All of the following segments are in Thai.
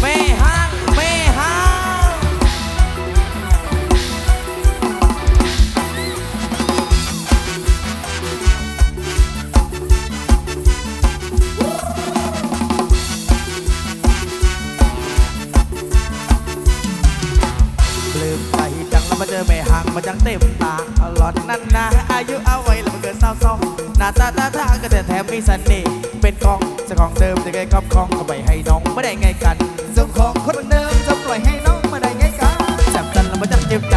แม่ห้างแม่ห้างลืมใจจังแล้วมาเจอแม่ห่างมาจังเต็มตาหลอนนั่นนะอายุเอาไว้แล้วมาเกิดเศร้าซองหน้าตาตาทางก็แต่แถมมีเสน่ห์ เป็นของเจ้าของเดิมจะเคยครอบครองก็ไปให้น้องไม่ได้ไงกันเจ้าของคนเดิมจะปล่อยให้น้องมาได้ไงกันจับกันแล้วมาจังเจ็บใจ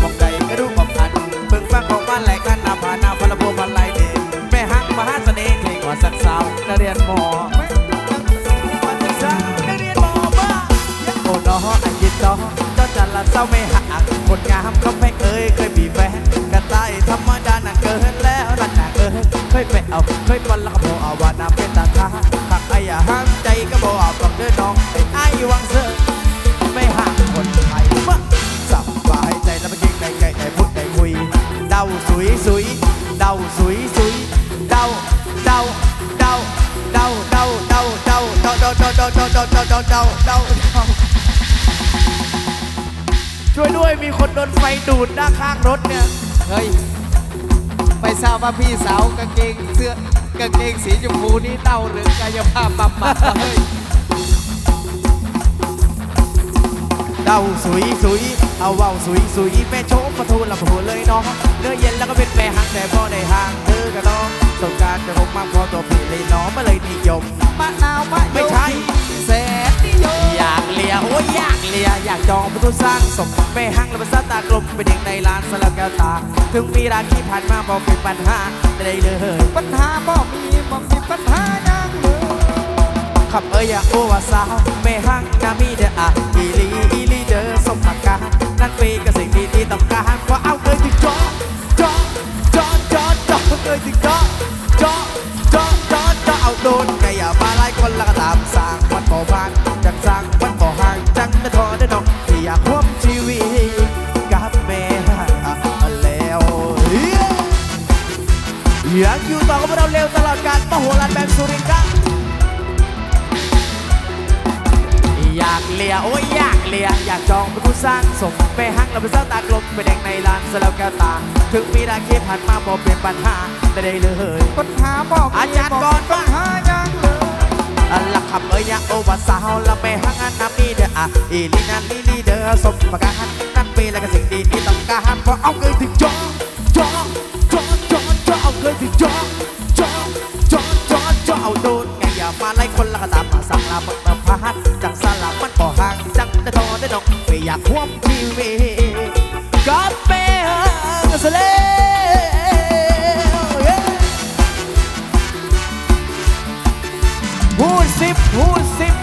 มองใจก็ดูความอันเบิ่งฟังของบ้านแหลกกันหน้าผาหน้าพลบัวพันลายเดชแม่ห่างมหาเสน่ห์เท่กว่าสักสาวนักเรียนมอมันจะสร้างนักเรียนมอบ้าโอ้น้ออันยินน้อเจ้าจันละเศร้าไม่หักคนงามก็ไม่เอ่ยเคยมีแฟนกันได้ธรรมดาน่ะ คนโดนไฟดูดหน้าข้างรถเนี่ย เฮ้ย ไปทราบว่าพี่สาวกางเกงเสื้อกางเกงสีชมพูนี่เต้าหรือกายภาพบำบัดเฮ้ยเดาสุยสุยเอาเว้าสุยสุยแม่โชมมาทูลละพูเลยน้องเนื้อเย็นแล้วก็เป็นแม่ห่างแต่พอได้ห่างเธอกับน้องสงกรารจะคงมากพอตัวพี่เลยน้องมาเลยนิยมมะนาวมะยมไม่ใช่แสนนิยมอยา อยากจองประตูสร้างสมแม่ห้างและภาษาตากลมเป็นเด็กในร้านสลับแก้วตา ถึงมีราคีผ่านมาบอกเป็นปัญหาไม่ได้เลยปัญหาบ่มีบ่มีปัญหายังเลยขับเอ้ยอยาโอวาสาวแม่ห้างนามีเดออะอีลีอีลีเดอสมปากการนั่นเป็นกับสิ่งที่ที่ต้องการเพราะเอาเคยถึงจอจอจอจอจอเคยถึงจอจอจอจอจอเอาโดนไก่อย่ามาไล่คนละก็ตามสร้างมันบ่บา โหฬารแบบสุรินทร์ครับอยากเลียโอ้ยอยากเลียอยากจองเป็นผู้สร้างสมไปหักแล้วเป็นเส้าตากลมไปแดงในลานสลับแก้วตา ถึงมีราคีผ่านมาบอกเป็นปัญหาแต่ได้เลยปัญหาบ่มีอาจารย์ก่อนปัญหายังเลยอันละคำเอ้ยอยากโอวาสาวละไปหักอันน้ำมีเด้ออะอีลีนันลีลีเด้อสมประการนั่นเป็นอะไรกับสิ่งดีที่ต้องการเพราะเอาเกินถึงจอจอจอจอจอเอาเกินถึงจอจอจอจอจอ เอาโดนไงอย่ามาไล่คนละกะลามมาสั่งลาบักมาพาดจักสลับมันบ่ห่างจังแต่ทอได้นองไม่อยากควบทีวิตกับแม่ห่างเลพูดสิบพูดสิบ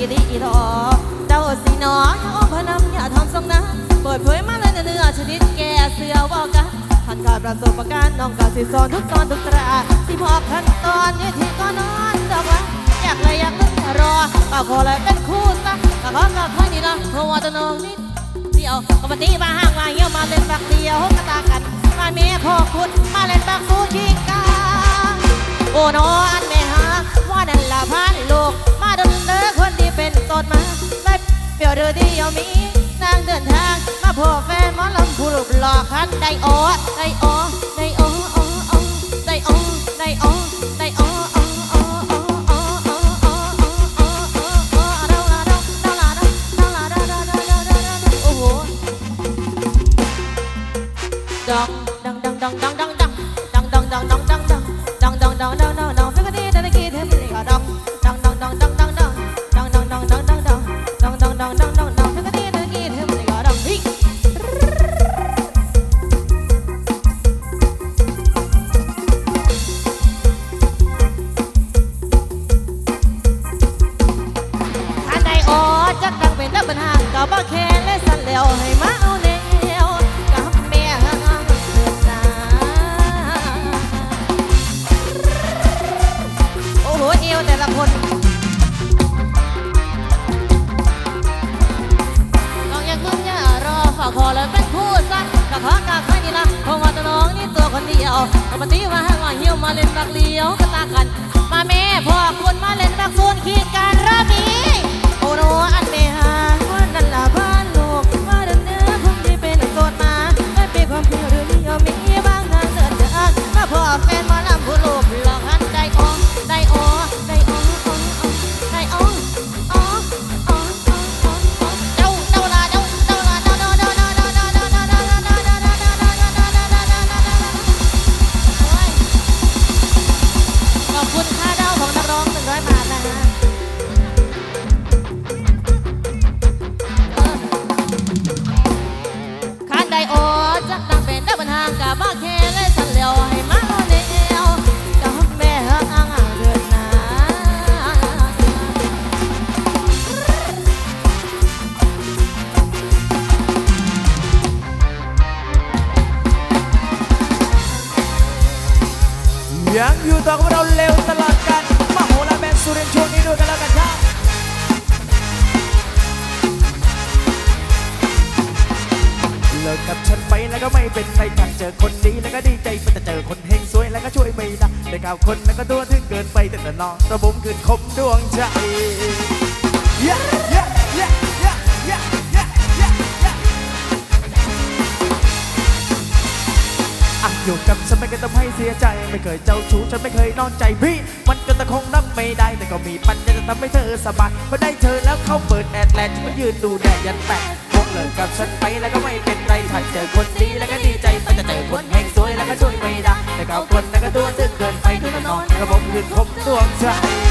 อีลีอีทอเจ้าสีน้องน้องพนำอย่าทำทรงนะเปิดเผยมาเลยเนื้อชนิดแก่เสือวอกะท่านการประสบการณ์น้องกาสิสอนทุกตอนทุกตราที่พอขั้นตอนนี่ที่ก็นอนดอกวะอยากเลยอยากเลยรอป่าขอเลยเป็นคู่ซะกะขอกับท่านนี่นะเพราะว่าจะน้องนิดเดียวก็มาตีมาห้างมาเยี่ยวมาเล่นปากเดียวกระตากันมาเมียพ่อคุณมาเล่นปักสู้ยิงกาโอ้นอนแม่ นั่นละพันลูก มาดนเด้อคนที่เป็นต้นมาไม่เปรียวเดือที่ยอมีนางเดินทาง มาพบแฟนหมอลำผู้รูปหลอกคันได้อ๋อได้อ๋อได้อ๋ออ้อได้อ๋อได้อ๋อได้ ยวเรามาตีมาหันว่าเหี่ยวมาเล่นบักเลี้ยวก็ตากัน มาแม่พ่อคนมาเล่นบักซูนขี้การระมีโอโนอันเมหาวันนั้นละ ยังอยู่ต่อกับเราเร็วตลอดกันมาโหราแมนสุรินทร์ช่วงนี้ด้วยกันแล้วกันครับเลิกกับฉันไปแล้วก็ไม่เป็นไรอยาเจอคนดีแล้วก็ดีใจไปแต่เจอคนเฮงสวยแล้วก็ช่วยไม่ได้ได้ข่าวคนแล้วก็ตัวถึงเกินไปแต่แต่น้องระบุมขึ้นคมดวงใจ yeah, yeah, อยู่กับฉันไม่เคยทำให้เสียใจ ไม่เคยเจ้าชู้ฉันไม่เคยนอกใจพี่ มันก็ตะคงรับไม่ได้ แต่ก็มีปัญญาจะทำให้เธอสบายพอได้เธอแล้วเขาเปิดแอดแลนด์ฉันก็ยืนดูแดดยันแปดพวกเลิกกับฉันไปแล้วก็ไม่เป็นไรถ้าเจอคนดีแล้วก็ดีใจไปแต่เจอคนแห่งสวยแล้วก็ช่วยไม่ได้แต่เขาคนแล้วก็ตัวตึงเกินไปทุกนอนกระบอกยืนคมดวงใจ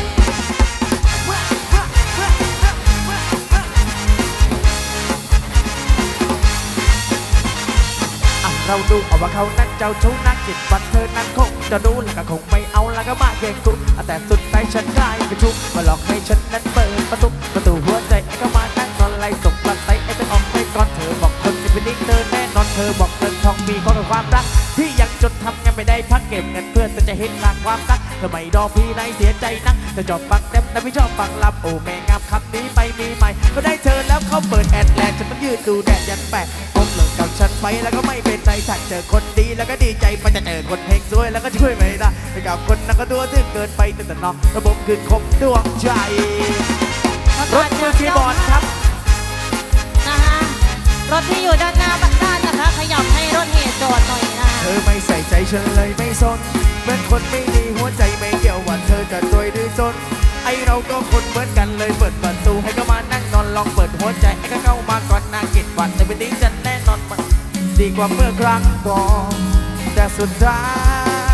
เราดูเอาว่าเขานั้นเจ้าชู้นักจิตบันเธอนั้นคงจะรู้แล้วก็คงไม่เอาแล้วก็มาแย่งกูอะแต่สุดท้ายฉันกลายเป็นชุกมาหลอกให้ฉันนั้นเปิดประตูประตูหัวใจไอ้ก็มานั่งนอนไล่ส่งปันไตไอ้เธอออกไปก่อนเธอบอกคนที่เป็นนิ่งเธอแน่นอนเธอบอกเงินทองมีข้อกับความรักพี่ยังจดทำงานไม่ได้พักเก็บเงินเพื่อนแต่จะเห็นหลักความรักเธอไม่รอพี่ในเสียใจนักเธอชอบฟังเต็มแต่พี่ชอบฟังลับโอ้แม่งามคำนี้ไปมีใหม่ก็ได้เธอแล้วเขาเปิดแอดแลนด์ฉันมันยืนดูแดดยันแปะผมเลิก ฉันไปแล้วก็ไม่เป็นไรถ้าเจอคนดีแล้วก็ดีใจไปจะเจอคนเพลงสวยแล้วก็ช่วยไม่ได้แต่กับคนนั้นก็ตัวถึงเกินไปแต่แต่น้องระบบคือคมดวงใจรถมือคีย์บอร์ดครับนะฮะรถที่อยู่ด้านหน้าบ้านนะคะ ขยับให้รถเหตุจอดหน่อยนะเธอไม่ใส่ใจฉันเลยไม่สนเหมือนคนไม่ดีหัวใจไม่เกี่ยวว่าเธอจะรวยหรือจนไอเราก็คนเหมือนกันเลยเปิดประตูให้ก็มานั่งนอนลองเปิดหัวใจไอ้ก็เข้ามาก่อนนากินฝันในวันนี้จะแน่นอนมัน ดีกว่าเมื่อครั้งก่อนแต่สุดท้า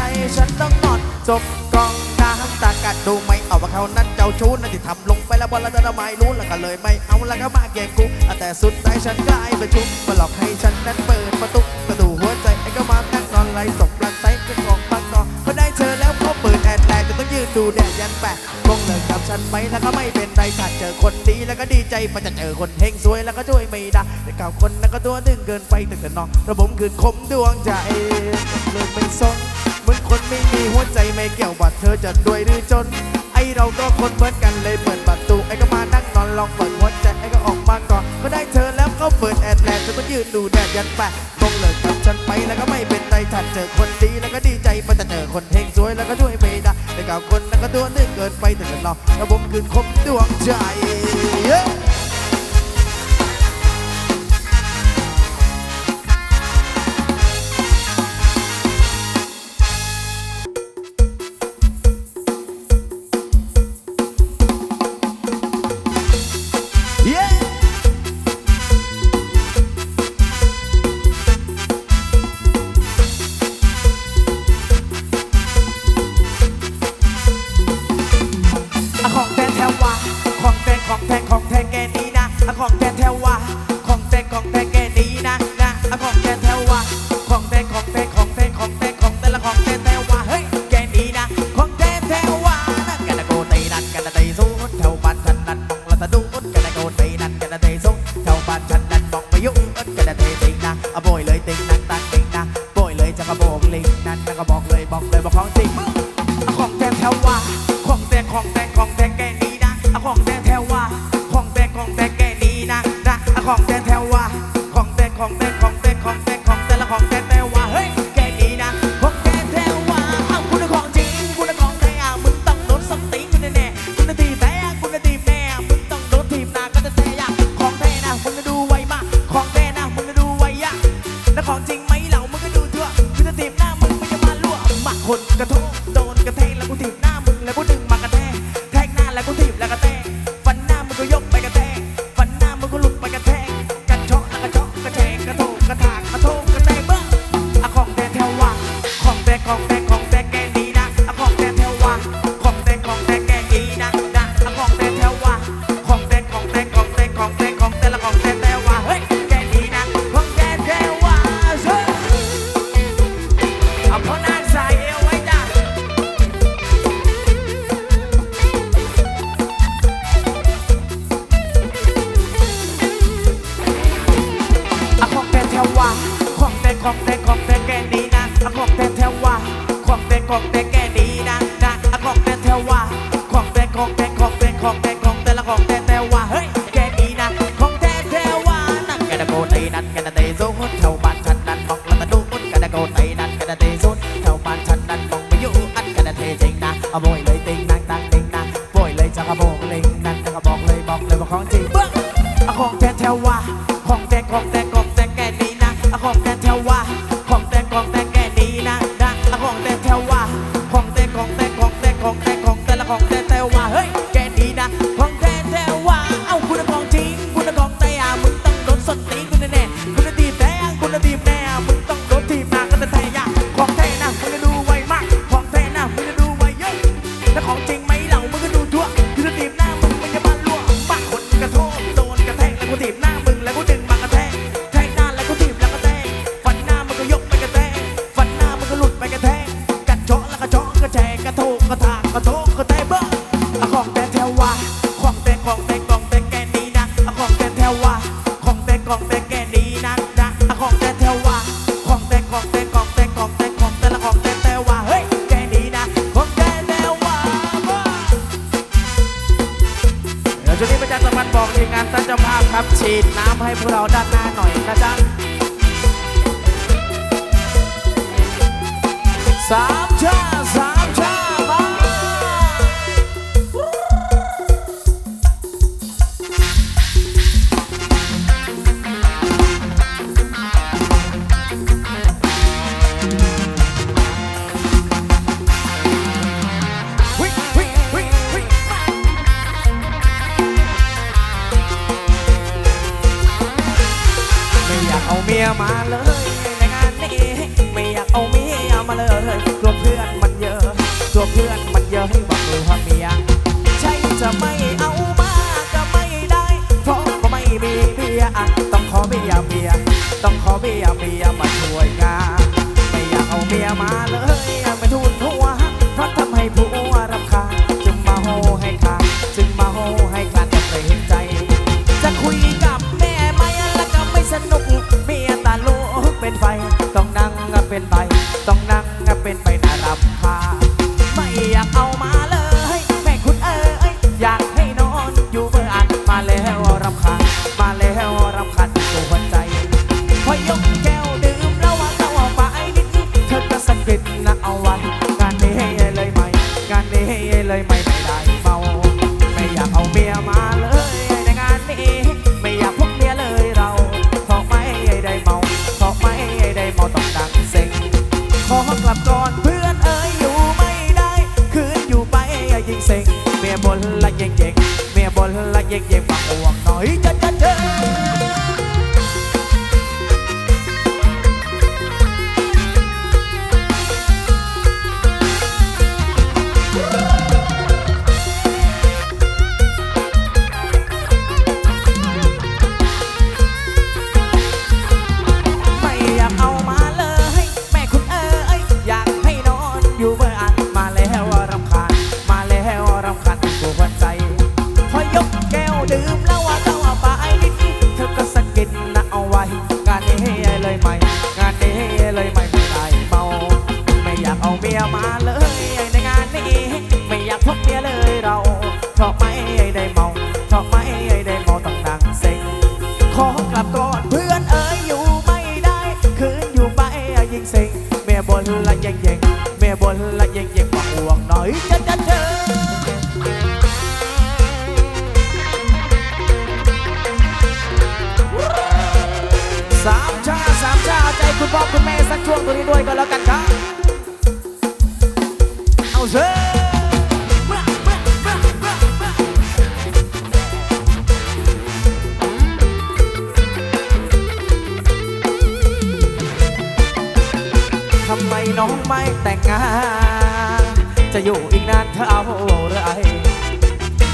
ยฉันต้องนอนจบกองน้ำตากัดดูไม่เอาว่าเขานั้นเจ้าชู้นั่นที่ทำลงไปแล้วบอลแล้วจะไม่รู้แล้วก็เลยไม่เอาแล้วก็มาแกล้งกูแต่สุดท้ายฉันกลายเป็นชุบมาหลอกให้ฉันนั้นเปิดประตูประตูหัวใจไอ้ก็มานั่งนอนไหลตกปลันไซก็กองปังกอพอได้เธอแล้วพอเปิด แอดแลจะต้องยืนดูแดดยันแปะคงเลิกกับฉันไหมแล้วก็ไม่เป็นไรถ้าเจอคนดีแล้วก็ดีใจมันจะเจอคนเฮงสวยแล้วก็ช่วยไม่ได้แต่เก่าคนนั้นก็ตัวดึงเกินไปแต่แต่นองระบบคืนคมดวงใจเลยไม่สนเหมือนคนไม่มีหัวใจไม่เกี่ยวว่าเธอจะรวยหรือจน ไอเราก็คนเหมือนกันเลยเปิดประตูไอก็มานั่งนอนลองเปิดหัวใจไอก็ออกมาก่อนก็ได้เธอแล้วก็เปิดแอดแลนด์จะมายืนดูแดดยันแปะ เลิกกับฉันไปแล้วก็ไม่เป็นไรถ้าเจอคนดีแล้วก็ดีใจไปแต่เจอคนเฮงสวยแล้วก็ช่วยไม่ได้แต่กับคนแล้วก็ตัวนึกเกินไปถึงกันรอกระบบคืนคมดวงใจ ว่า ของแท้ของแท้แกนี้นะนะอะของแท้ กระแทงแล้วกูทีบหน้ามึงแล้วกูดึงมากระแทกแทกหน้าแล้วกูทีบแล้วกระ นัดกันนแกตะเต กระถากกระโถกกระแทกเบ้ออะของแต่แถวว่าของแต่ของแต่ของแต่แกนี้นะอะของแต่แถวว่าของแต่ของแต่แกนี้นะนะอะของแต่แถวว่าของแต่ของแต่ของแต่ของแต่ของแต่ละของแต่แต่ว่าเฮ้ยแกนี้นะของแต่แต่ว่าว่าเดี๋ยวช่วงนี้ประชาสัมพันธ์บอกทีมงานท่านเจ้าภาพครับฉีดน้ำให้พวกเรา เมียมาเลยในงานนี้ไม่อยากเอาเมียมาเลยตัวเพื่อนมันเยอะตัวเพื่อนมันเยอะให้บอกเลยว่าเมียใช่จะไม่เอามาก็ไม่ได้เพราะก็ไม่มีเมียต้องขอเมียเมียต้องขอเมียเมียมาช่วยงานไม่อยากเอาเมียมาเลย เมียมาเลยในงานนี้ ไม่อยากพกเมียเลยเราเพราะไม่ได้เมาเพราะไม่ได้เมาต้องดังเซ็งขอกลับก่อนเพื่อนเอ๋ยอยู่ไม่ได้ คืนอยู่ไปยิ่งเซ็งเมียบนละเย่งเย่งเมียบนละเย่งเย่งฝากอ้วงหน่อยจะ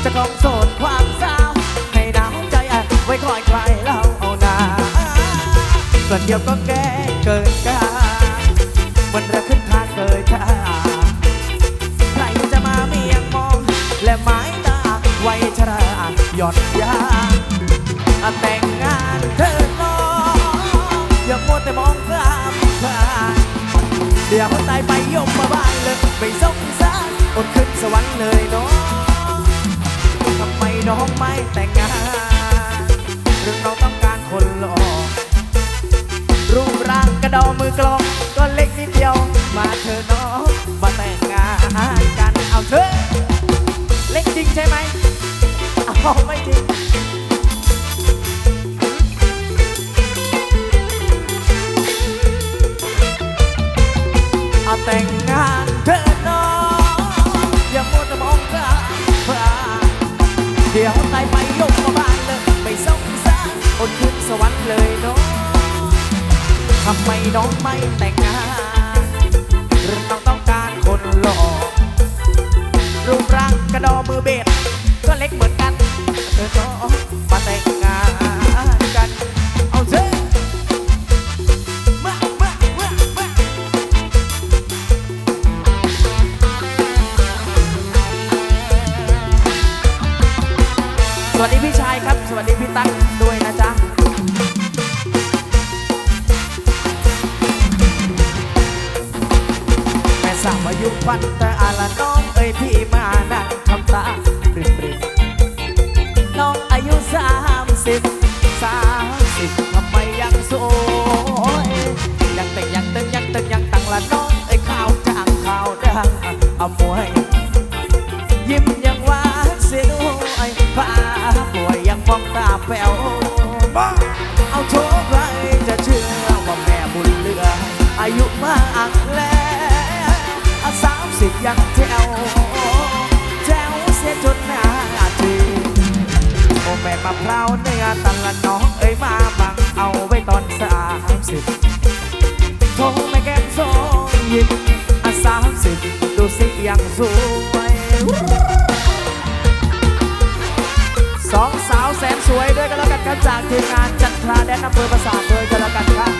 จะคงโสดความสาให้น้ำใจอะไว้คอยใครเล่าเอานาส่วนเดียวก็แก่เกินกามันระขึ้นทางเกยท่าใครจะมาเมียงมอง และหมายตาไว้ชราหยอนยาแต่งงานเธอะน้องอย่ามัวแต่มองข้ามผ่านเดี๋ยวตายไปยกมาบ้านเลยไม่สงสารอดขึ้นสวรรค์เลยน้อง น้องไม่แต่งงานหรือน้องต้องการคนหล่อรูปร่างกระดอมือกลองก็เล็กนิดเดียว มาเธอน้องมาแต่งงานกันเอาเถอะเล็กจริงใช่ไหมเอาไม่จริงเอาแต่งายไปยกมาบ้านเลยไม่สงสารอดขึ้นสวรรค์เลยน้องทำไมน้องไม่แต่งงานหรือต้องต้องการคนหล่อรูปร่างกระดอมือเบ็ดก็เล็กเหมือนกันเธอน้ สิบสามสิบทำไมยังสวยยังเต่งยังตึงยังตึงยังตังละน้องเอ้ข่าวจางข่าวดังเอามวยยิ้มยังหวานเสียด้วยฟ้าป่วยยังมองตาแป๋วเอาโชคใครจะเชื่อว่าแม่บุญเหลือ อายุมากแล้วสามสิบยังแถว แม่มะพร้าวเนื้อตันละน้องเอ้ยมาบังเอาไว้ตอนสายามสิบโทรไม่แก้มสองยิบอะสามสิบดูสิยังสวยสองสาวแสนสวยด้วยกันแล้วกันครับจากทีมงานจันทราแดนอำเภอประสาทด้วยกันแล้วกันครับ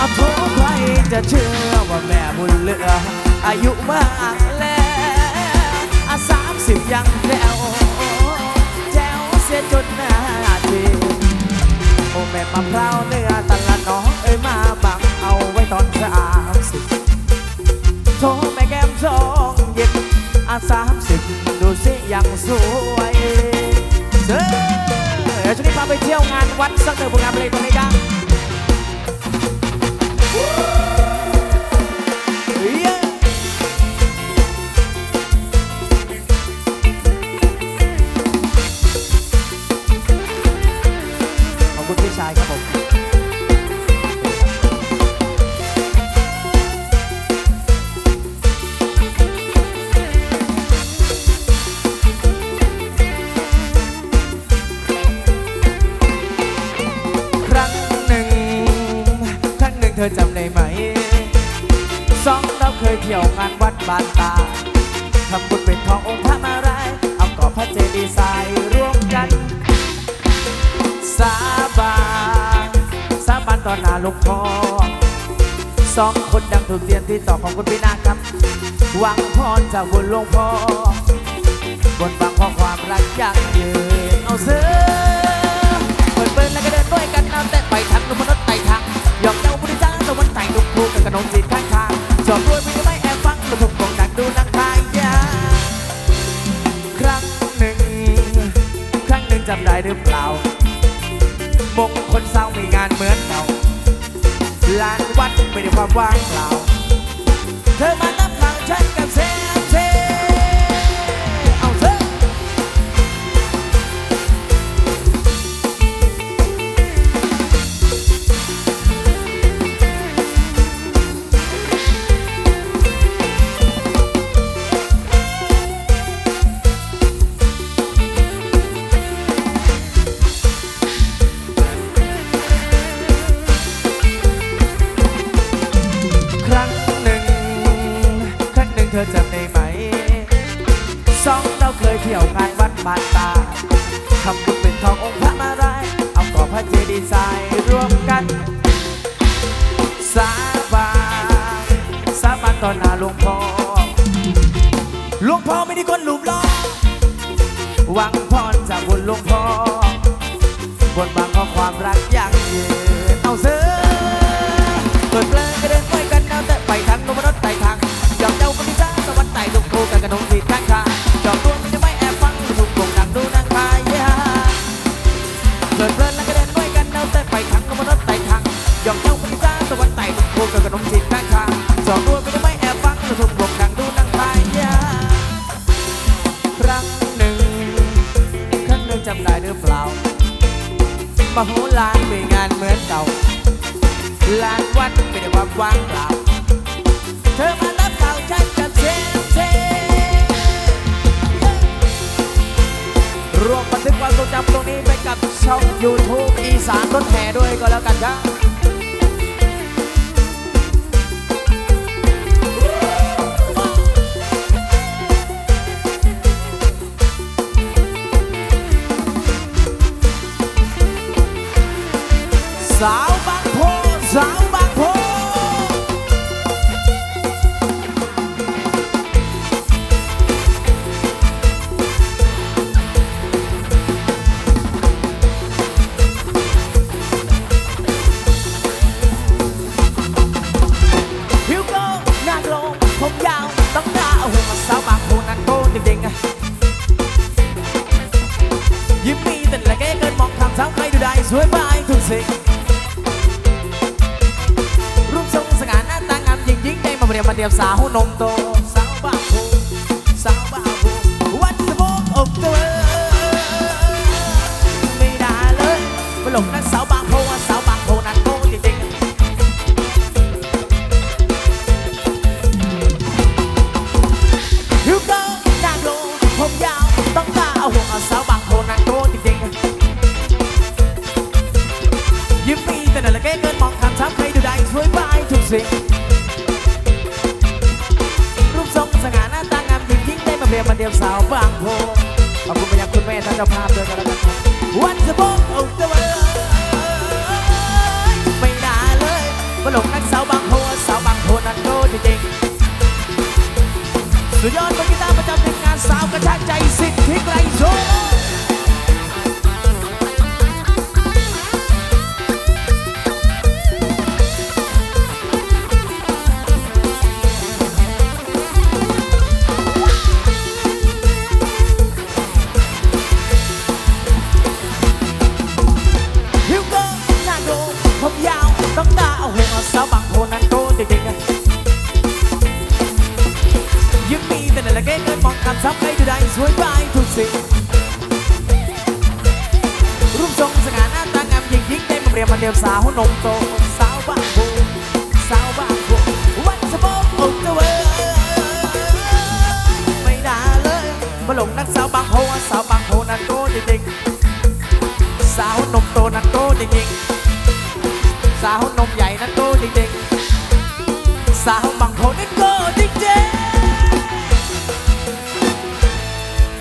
อโทใครจะเชื่อว่าแม่บุญเหลืออายุมาก สิบยังแจ๋วแจ๋วเสียจนหน้าทีโอ้แม่มะพร้าวเนื้อตะละน้องเอ้ยมาบังเอาไว้ตอนสามสิบโทรแม่แก้มสองเย็นอาสามสิบดูสิยังสวยเด้อเดี๋ยวช่วงนี้พาไปเที่ยวงานวัดสักหนึ่งผลงานเพลงตรงนี้กัน ที่ยวงานวัดบานตาทำบุญเป็นทององค์พระมารายเอากรอพระเจดีย์ทรายร่วมกัน สาบานสาบานต่อหน้าหลวงพ่อสองคนดังถูกเตียนที่ต่อของคุณพี่นาครับ หวังพรจากบุญหลวงพ่อบนบางข้อความรักยั่งยืนเอาเสือเปิดเปิดแล้วก็เดินด้วยกันน้ำแต่ไปทางนุมนุษย์ไต่ทางหยอกเย้าบุรีจ้าตะวันไต่ลุกคู่กับขนมจีนข้างทางจอดด้วยไม่ได้ไจำได้หรือเปล่ามงคนเศร้ามีงานเหมือนเก่าลานวัดไม่ได้ความว่างเปล่า เธอมานับฟังฉันกับเซ ม่ได้คนหลุมล้อหวังพรจากบุญหลวงพ่อบนบางข้อความรักยั่งยืนเอาเสือเปิดเพลงก็เดินไปกันน้ำแต่ไปทางนมรถไต่ทางยอมเจ้าคนที่จ้าสวรรค์ไต่ลูกโคกันกระนงสีข้างทาจอมดวงจะไม่แอบฟังถูกวงดังดูนางพายาเปิดเพลงแล้วก็เดินไปกันน้ำแต่ไปทางนมรถไต่ทางยอมเจ้าคนที่จ้าสวรรค์ไต่ลูกโคกันกระนงสีข้างทาจอมดวง มาโหลานไปงานเหมือนเก่าลานวัดไม่ได้ควาว่างเปล่าเธอมารับข่าวฉันกับเซมเซรวมบันทึกความทรงจำตรงนี้ไปกับช่อง YouTube อีสานรถแห่ด้วยก็แล้วกันครับ โพ